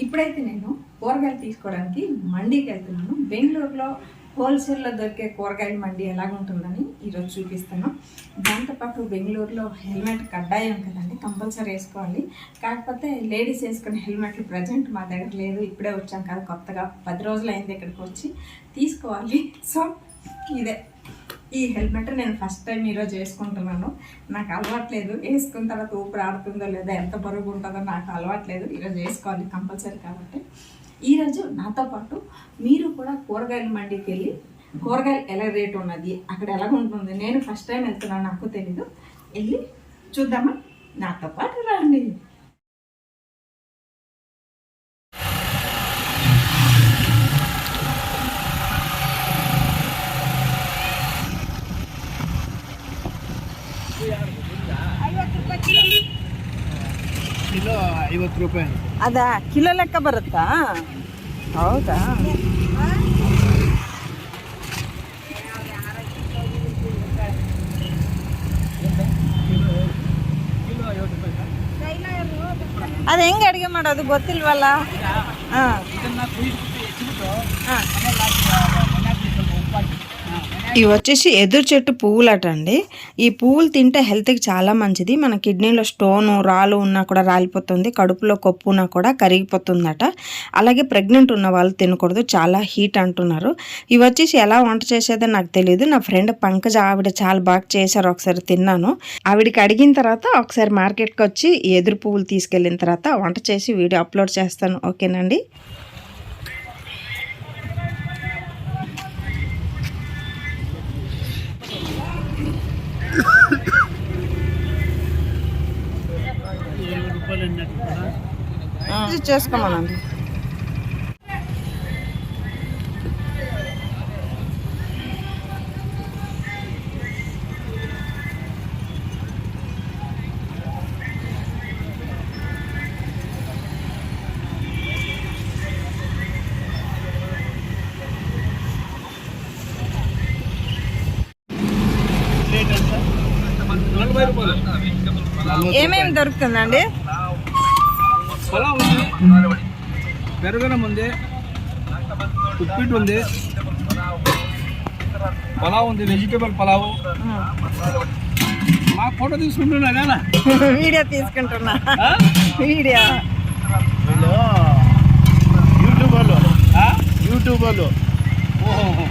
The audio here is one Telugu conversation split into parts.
ఇప్పుడైతే నేను కూరగాయలు తీసుకోవడానికి మండీకి వెళ్తున్నాను. బెంగళూరులో హోల్సేల్లో దొరికే కూరగాయల మండి ఎలాగుంటుందని ఈరోజు చూపిస్తాను. దాంతోపాటు బెంగళూరులో హెల్మెట్ కడ్డాయం కదండి కంపల్సరీ వేసుకోవాలి. కాకపోతే లేడీస్ వేసుకునే హెల్మెట్లు ప్రజెంట్ మా దగ్గర లేదు ఇప్పుడే వచ్చాం కదా కొత్తగా. పది రోజులు అయింది ఇక్కడికి వచ్చి తీసుకోవాలి. సో ఇదే. ఈ హెల్మెట్ నేను ఫస్ట్ టైం ఈరోజు వేసుకుంటున్నాను. నాకు అలవాట్లేదు. వేసుకున్న తర్వాత ఊపిరి ఆడుతుందో లేదో ఎంత బరువు ఉంటుందో నాకు అలవాట్లేదు. ఈరోజు వేసుకోవాలి కంపల్సరీ కాబట్టి. ఈరోజు నాతో పాటు మీరు కూడా కూరగాయల మండికి వెళ్ళి కూరగాయలు ఎలా రేట్ ఉన్నది అక్కడ ఎలా ఉంటుంది నేను ఫస్ట్ టైం వెళ్తున్నాను నాకు తెలీదు. వెళ్ళి చూద్దామా? నాతో పాటు రండి. ಐವತ್ತು ರೂಪಾಯಿ. ಅದಾ ಕಿಲೋ ಲೆಕ್ಕ ಬರುತ್ತಾ? ಹೌದಾ? ಅದು ಹೆಂಗೆ ಅಡುಗೆ ಮಾಡೋದು ಗೊತ್ತಿಲ್ವಲ್ಲ? ಹಾಂ. ఇవి వచ్చేసి ఎదురు చెట్టు పువ్వులట అండి ఈ పువ్వులు తింటే హెల్త్కి చాలా మంచిది. మన కిడ్నీలో స్టోను రాళ్ళు ఉన్నా కూడా రాలిపోతుంది. కడుపులో కొప్పు ఉన్నా కూడా కరిగిపోతుందట. అలాగే ప్రెగ్నెంట్ ఉన్న వాళ్ళు తినకూడదు. చాలా హీట్ అంటున్నారు. ఇవి వచ్చేసి ఎలా వంట చేసేదో నాకు తెలియదు నా ఫ్రెండ్ పంకజ ఆవిడ చాలా బాగా చేశారు. ఒకసారి తిన్నాను. ఆవిడకి అడిగిన తర్వాత ఒకసారి మార్కెట్కి వచ్చి ఎదురు పువ్వులు తీసుకెళ్ళిన తర్వాత వంట చేసి వీడియో అప్లోడ్ చేస్తాను. ఓకేనండి? కూడా చేసుకోమనండి. ఏమేమి దొరుకుతుందండి? పెరగనం ఉంది ఉప్పిట్టు ఉంది. పలావ్ ఉంది వెజిటేబుల్ పలావ్. మా ఫోటో తీసుకుంటున్నా కదా వీడియో తీసుకుంటున్నా. వీడియో. వీళ్ళు యూట్యూబ్ వాళ్ళు యూట్యూబ్ వాళ్ళు ఓహో.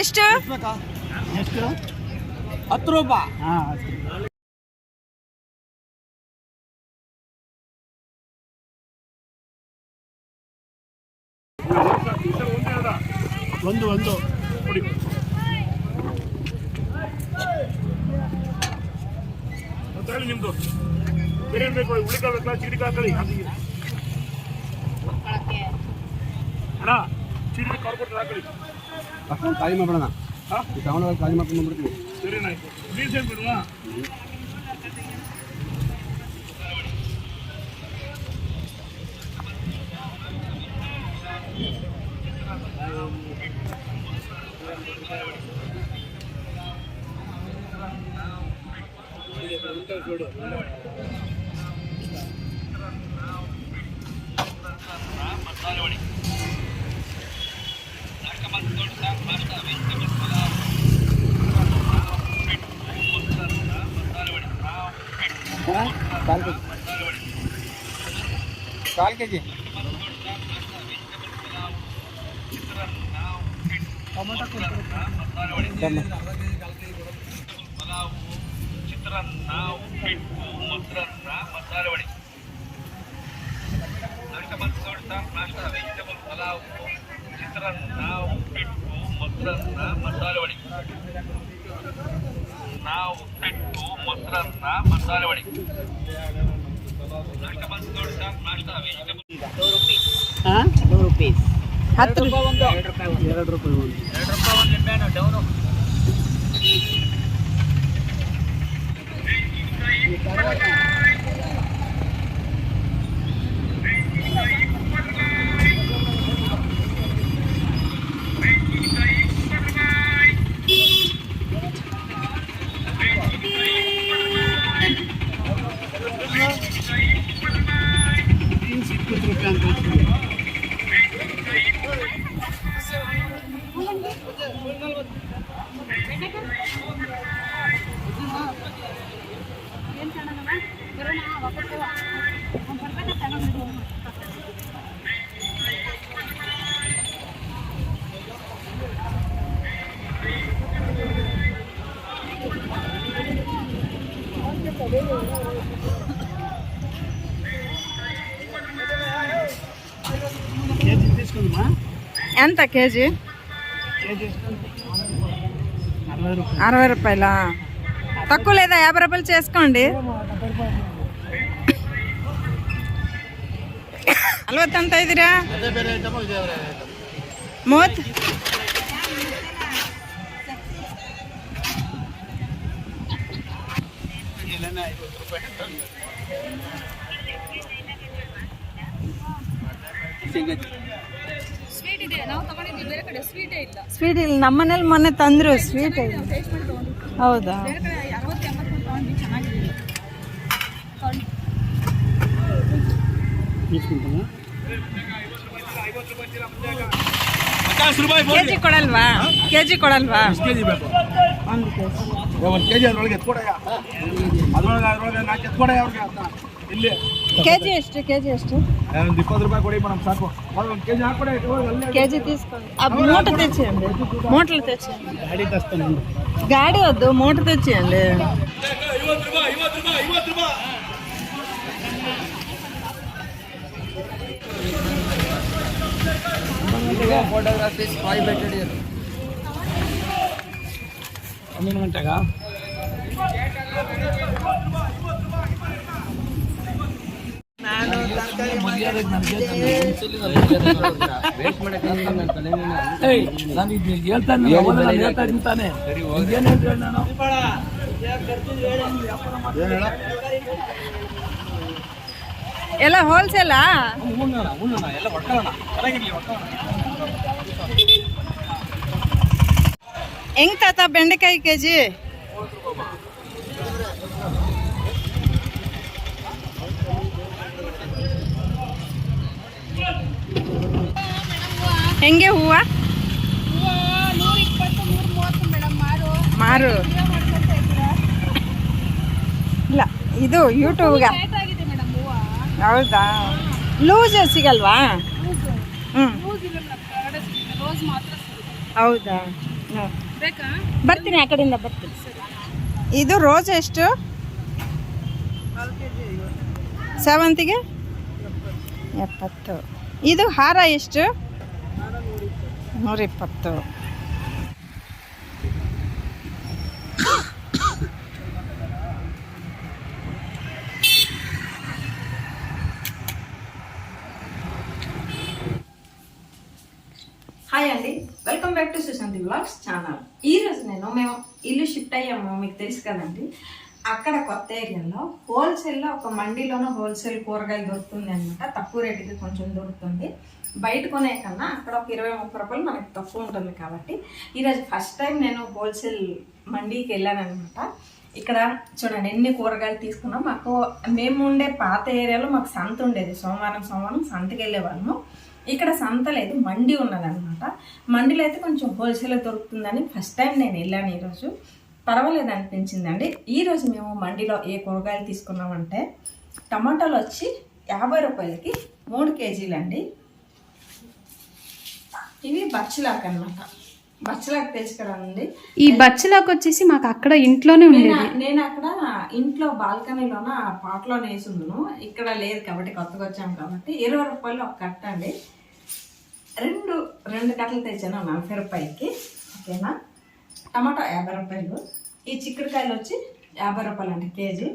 ಎಷ್ಟು? ಎಷ್ಟು? ಹತ್ತು ರೂಪಾಯಿ ಹಾಂ ಒಂದು ಒಂದು. ಕೊಡಿ. ಹೇಳಿ ನಿಮ್ದು? ಬೇರೆ ಬೇಕು? ಉಳ್ಳಿಕಾಳು ಬೇಕಾ? ಚೀಡಿಕಾಳು ಹಾಕಳಿ ಅಣ್ಣ ಚೀಡಿ ಕಾರ್ಪೊರೇಟ್ ಹಾಕಳಿ ಅಷ್ಟೊಂದು ಖಾಲಿ ಮಾಡ್ಬಿಡೋಣ ಈ ಟೌನಲ್ಲಿ ಖಾಲಿ ಮಾಡ್ಕೊಂಡು ಬಂದ್ಬಿಡ್ತೀವಿ ಸರಿ ಆಯ್ತು ಬೀಸ್ ಏನು ಬಿಡುವ ಕಾಲು ಕೆ ಜಿ ಕಾಲು ಕೆ ಜಿ ಚಿತ್ರಾನ್ನ ಉಪ್ಪಿಟ್ಟು ಮೊಸರನ್ನ ಮಸಾಲೆ ವಡೆ ನಾಷ್ಟ ದೊಡ್ಡ ನಾಷ್ಟ ವೆಜಿಟೇಬಲ್ ಪಲಾವು ಚಿತ್ರಾನ್ನ ಉಪ್ಪಿಟ್ಟು ಮೊಸರನ್ನ ಮಸಾಲೆ ವಡೆ. ನಾವು ಉಪ್ಪಿಟ್ಟು ಮೊಸರನ್ನ ಮಸಾಲೆ ವಡೆ. ನಾಷ್ಟ ಬಂದು ದೊಡ್ಡ ನಾಷ್ಟ ವೆಜಿಟೇಬಲ್ ಹಾಂ? Two rupees. ಹತ್ತು ಎರಡು ರೂಪಾಯಿ ಒಂದು. ಎರಡು ರೂಪಾಯಿ ಒಂದು. ಲಿಂಬೆಹಣ್ಣು ಡೌನು. ఎంత కేజీ? అరవై రూపాయలా? తక్కువ లేదా యాభై రూపాయలు చేసుకోండి అలవత్ ఎంత ఇదిరా అదే ಬೇರೆ ಐಟಮು ಇದೇ ಬೇರೆ ಐಟಮ್ ಮೂವತ್ತು ಇಲ್ಲೇನೆ ಐವತ್ತು ರೂಪಾಯಿ ಸ್ವೀಟ್ ಇಲ್ಲ ನಮ್ಮ ಮನೇಲಿ ಮೊನ್ನೆ ತಂದ್ರು ಸ್ವೀಟ್ ಹೌದಾ? ಕೆಜಿ ಕೆ ಕೆಜಿ ಕೊಡಲ್ವಾ? ಒಂದು ಕೆಜಿ. ಅದ್ರೊಳಗೆ ಎತ್ಕೊಡಯ್ಯ. ಅದ್ರೊಳಗೆ ನಾಲ್ಕು ನಾ ಎತ್ಕೊಡಯ್ಯ ಅವ್ರಿಗೆ ಅಂತ. ಇಲ್ಲಿ ಕೆಜಿ ಎಷ್ಟು ಕೆಜಿ ಎಷ್ಟು ಒಂದು ಇಪ್ಪತ್ತು ರೂಪಾಯಿ ಕೊಡಿ ಮೇಡಮ್ ಸಾಕು ಒಂದು ಕೆಜಿ ಹಾಕೊಡಿ ಇಟ್ಕೊಳ್ಳಿ ಅಲ್ಲೇ కేజీ తీసుకోండి ఆ మూట తెచ్చేయండి మూటలు తెచ్చేయండి ಗಾಡಿ ತರ್ತಾನೆ గాడి వద్దు మూట తెచ్చేయండి ಫೋಟೋಗ್ರಾಫೀಸ್ ಪ್ರೈವೇಟೆಡ್ ಹನ್ನೊಂದು ಗಂಟೆಗ ಎಲ್ಲ ಹೋಲ್ಸೇಲಾ ಹೆಂಗ್ ತಾತ ಬೆಂಡೆಕಾಯಿ ಕೆ ಜಿ ಹೆಂಗೆ ಹೂವ? ಮಾರು. ಇಲ್ಲ, ಇದು ಯೂಟ್ಯೂಬ್ಗೆ ಹೌದಾ? ಲೂಸ್ ಸಿಗಲ್ವಾ? ಹ್ಞೂ ಹೌದಾ. ಬರ್ತೀನಿ ಆ ಕಡೆಯಿಂದ, ಬರ್ತೀನಿ. ಇದು ರೋಸ್ ಎಷ್ಟು? ಸೇವಂತಿಗೆ ಎಪ್ಪತ್ತು. ಇದು ಹಾರ ಎಷ್ಟು? ನೂರಿಪ್ಪತ್ತು హాయ్ అండి welcome back to Sushanti blogs channel ఈ రోజు నేను మేము ఇల్లు షిఫ్ట్ అయ్యాము మీకు తెలుసు కదండి అక్కడ కొత్త ఏరియాలో హోల్సేల్లో ఒక మండీలోనే హోల్సేల్ కూరగాయలు దొరుకుతుంది అనమాట తక్కువ రేటుకి కొంచెం దొరుకుతుంది బయట కొనే కన్నా అక్కడ ఒక ఇరవై ముప్పై రూపాయలు మనకి తక్కువ ఉంటుంది కాబట్టి ఈరోజు ఫస్ట్ టైం నేను హోల్సేల్ మండీకి వెళ్ళానమాట ఇక్కడ చూడండి ఎన్ని కూరగాయలు తీసుకున్నాం. మాకు మేము ఉండే పాత ఏరియాలో మాకు సంత ఉండేది. సోమవారం సోమవారం సంతకి వెళ్ళేవాళ్ళము. ఇక్కడ సంత లేదు మండి ఉన్నదనమాట మండిలో అయితే కొంచెం హోల్సేల్ దొరుకుతుందని ఫస్ట్ టైం నేను వెళ్ళాను ఈరోజు పర్వాలేదు అనిపించిందండి. ఈరోజు మేము మండిలో ఏ కూరగాయలు తీసుకున్నామంటే టమాటాలు వచ్చి యాభై రూపాయలకి మూడు కేజీలండి. ఇవి బచ్చలాక్ అనమాట బచ్చలాక్ తీసుకురానండి ఈ బచ్చలాక్ వచ్చేసి మాకు అక్కడ ఇంట్లోనే ఉండేది. నేను అక్కడ ఇంట్లో బాల్కనీలోన పాటలో వేసుందును ఇక్కడ లేదు కాబట్టి కొత్తగా వచ్చాం కాబట్టి. ఇరవై రూపాయలు ఒక కట్ట అండి. రెండు రెండు కట్టలు తెచ్చాను నలభై రూపాయలకి ఓకేనా? టమాటో యాభై రూపాయలు. ఈ చిక్కుడుకాయలు వచ్చి యాభై రూపాయలు అండి కేజీ.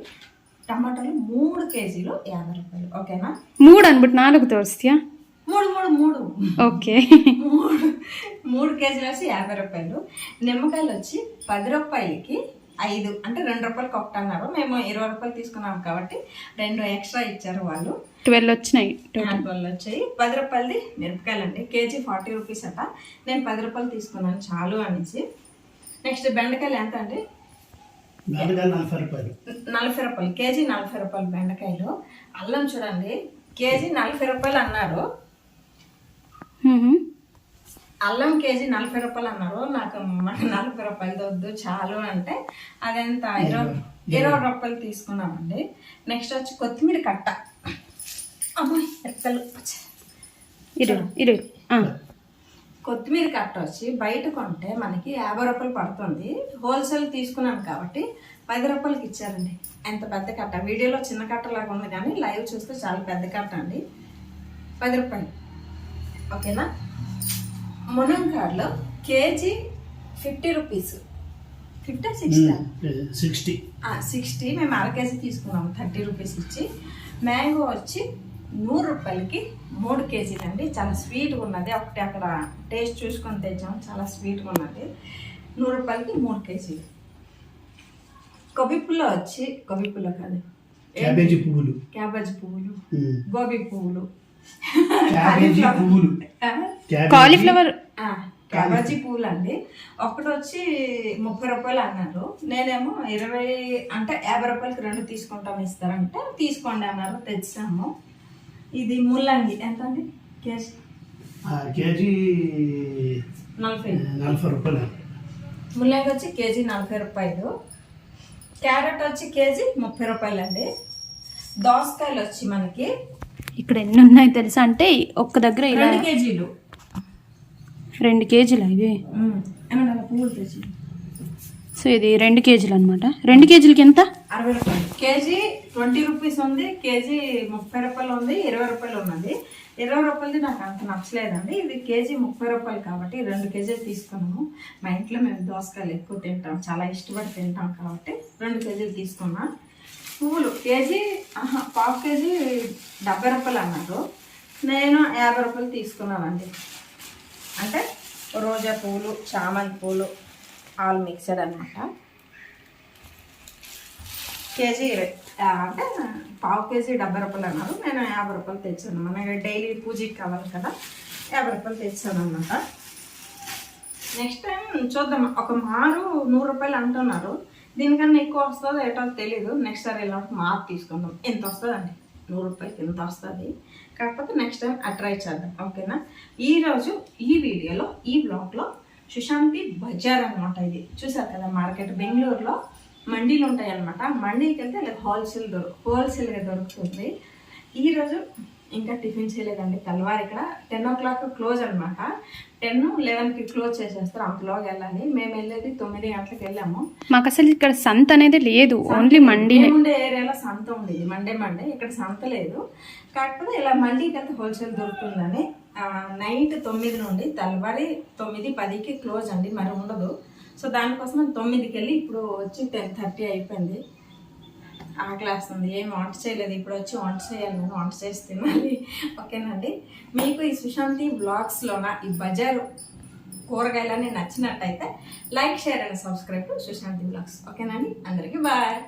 టమాటాలు మూడు కేజీలు యాభై రూపాయలు. ఓకేనా? మూడు అనబట్టి నాలుగు తోస్తా మూడు మూడు ఓకే. మూడు మూడు కేజీలు వచ్చి యాభై రూపాయలు. నిమ్మకాయలు వచ్చి పది రూపాయలకి ఐదు. అంటే రెండు రూపాయలకి ఒకటి అన్నారు. మేము ఇరవై రూపాయలు తీసుకున్నాం కాబట్టి రెండు ఎక్స్ట్రా ఇచ్చారు వాళ్ళు. ట్వెల్వ్ వచ్చినాయి వాళ్ళు వచ్చాయి. పది రూపాయలది మిరపకాయలు అండి. కేజీ ఫార్టీ రూపీస్ అట. నేను పది రూపాయలు తీసుకున్నాను చాలు అనేసి. నెక్స్ట్ బెండకాయలు ఎంత అండి? నలభై రూపాయలు. నలభై రూపాయలు. కేజీ నలభై రూపాయలు బెండకాయలు. అల్లం చూడండి. కేజీ నలభై రూపాయలు అన్నారు. అల్లం కేజీ నలభై రూపాయలు అన్నారు. నాకు మన నలభై రూపాయలు వద్దు చాలు అంటే అదెంత ఇరవై ఇరవై రూపాయలు తీసుకున్నామండి. నెక్స్ట్ వచ్చి కొత్తిమీర కట్ట. అమ్మాయి ఎక్కలు. కొత్తిమీర కట్ట వచ్చి బయట కొంటే మనకి యాభై రూపాయలు పడుతుంది. హోల్సేల్ తీసుకున్నాం కాబట్టి పది రూపాయలకి ఇచ్చారండి. ఎంత పెద్ద కట్ట. వీడియోలో చిన్న కట్ట లాగా ఉంది కానీ లైవ్ చూస్తే చాలా పెద్ద కట్ట అండి. పది రూపాయలు. ఓకేనా? మునంకాడలో KG fifty rupees. Fifty sixty? Sixty. Sixty. మేము అర కేజీ తీసుకున్నాము థర్టీ రూపీస్ ఇచ్చి. మ్యాంగో వచ్చి నూరు రూపాయలకి మూడు కేజీలు అండి. చాలా స్వీట్గా ఉన్నది. ఒకటి అక్కడ టేస్ట్ చూసుకొని తెచ్చాము చాలా స్వీట్గా ఉన్నది. నూరు రూపాయలకి మూడు కేజీలు. కొబ్బరి పుల్ల వచ్చి కొబ్బరి పుల్ల కాదు. క్యాబేజీ పువ్వులు. క్యాబేజ్ పువ్వులు. గోబీ పువ్వులు. Cabbage cauliflower. ఆ, క్యాబేజీ. పువ్వులు అండి ఒకటి వచ్చి ముప్పై రూపాయలు అన్నారు. నేనేమో ఇరవై అంటే యాభై రూపాయలకి రెండు తీసుకుంటాం ఇస్తారంటే తీసుకోండి అన్నారు తెచ్చాము. ఇది ముల్లంగి. ఎంత అండి కేజీ? ఆ, కేజీ నలభై. నలభై రూపాయలు. ముల్లంగి వచ్చి కేజీ నలభై రూపాయలు. క్యారెట్ వచ్చి కేజీ ముప్పై రూపాయలు అండి దోసకాయలు వచ్చి మనకి ఇక్కడ ఎన్ని ఉన్నాయి తెలుసా అంటే ఒక్క దగ్గర ఇలా రెండు కేజీలు. రెండు కేజీలు ఇవి? సో ఇది రెండు కేజీలు అనమాట రెండు కేజీలకి ఎంత? అరవై రూపాయలు. కేజీ ట్వంటీ రూపీస్ ఉంది కేజీ ముప్పై రూపాయలు ఉంది ఇరవై రూపాయలు ఉన్నది. ఇరవై రూపాయలది నాకు అంత నచ్చలేదండి. ఇది కేజీ ముప్పై రూపాయలు కాబట్టి రెండు కేజీలు తీసుకున్నాము. మా ఇంట్లో మేము దోసకాయలు ఎక్కువ తింటాం చాలా ఇష్టపడి తింటాం కాబట్టి రెండు కేజీలు తీసుకున్నా. పూలు కేజీ పావు కేజీ డెబ్బై రూపాయలు అన్నారు. నేను యాభై రూపాయలు తీసుకున్నానండి. అంటే రోజా పూలు చామంతి పూలు ఆల్ మిక్సడ్ అనమాట కేజీ అంటే పావు కేజీ డెబ్బై రూపాయలు అన్నారు. నేను యాభై రూపాయలు తెచ్చాను. మనకి డైలీ పూజకి కావాలి కదా యాభై రూపాయలు తెచ్చాను అనమాట నెక్స్ట్ టైం చూద్దాం. ఒక మారు నూరు రూపాయలు అంటున్నారు. దీనికన్నా ఎక్కువ వస్తుందో ఎటో తెలీదు. నెక్స్ట్ సారి వెళ్ళినప్పుడు మార్క్ తీసుకుందాం. ఎంత వస్తుందండి? నూరు రూపాయలకి ఎంత వస్తుంది? కాకపోతే నెక్స్ట్ టైం అట్రై చేద్దాం. ఓకేనా ఈరోజు ఈ వీడియోలో ఈ బ్లాగ్లో సుశాంతి బజార్ అనమాట ఇది. చూసారు కదా మార్కెట్? బెంగళూరులో మండీలు ఉంటాయి అనమాట మండీకి వెళ్తే ఇలా హోల్సేల్ దొరు హోల్సేల్గా దొరుకుతుంది ఈరోజు ఇంకా టిఫిన్ చేయలేదండి. తెల్లవారు ఇక్కడ టెన్ ఓ క్లాక్ క్లోజ్ అనమాట టెన్ లెవెన్కి క్లోజ్ చేసేస్తారు. అంతలోకి వెళ్ళాలి. మేము వెళ్ళేది తొమ్మిది గంటలకు వెళ్ళాము. మాకు అసలు ఇక్కడ సంత అనేది లేదు. ఓన్లీ మేము ఉండే ఏరియాలో సంత ఉండేది. మండే మండే ఇక్కడ సంత లేదు. కాకపోతే ఇలా మండీకి వెళ్తే హోల్సేల్ దొరుకుతుందని నైట్ తొమ్మిది నుండి తెల్లవారి తొమ్మిది పదికి క్లోజ్ అండి. మరి ఉండదు. సో దానికోసం తొమ్మిదికి వెళ్ళి ఇప్పుడు వచ్చి టెన్ థర్టీ అయిపోయింది. ఆకలేస్తుంది. ఏం వంట చేయలేదు. ఇప్పుడు వచ్చి వంట చేయాలి. నేను వంట చేసి తినాలి ఓకేనండి. మీకు ఈ సుశాంతి బ్లాగ్స్లోన ఈ బజారు కూరగాయలన్నీ నచ్చినట్టయితే like share and subscribe Sushanti blogs. ఓకేనండి? అందరికీ బాయ్.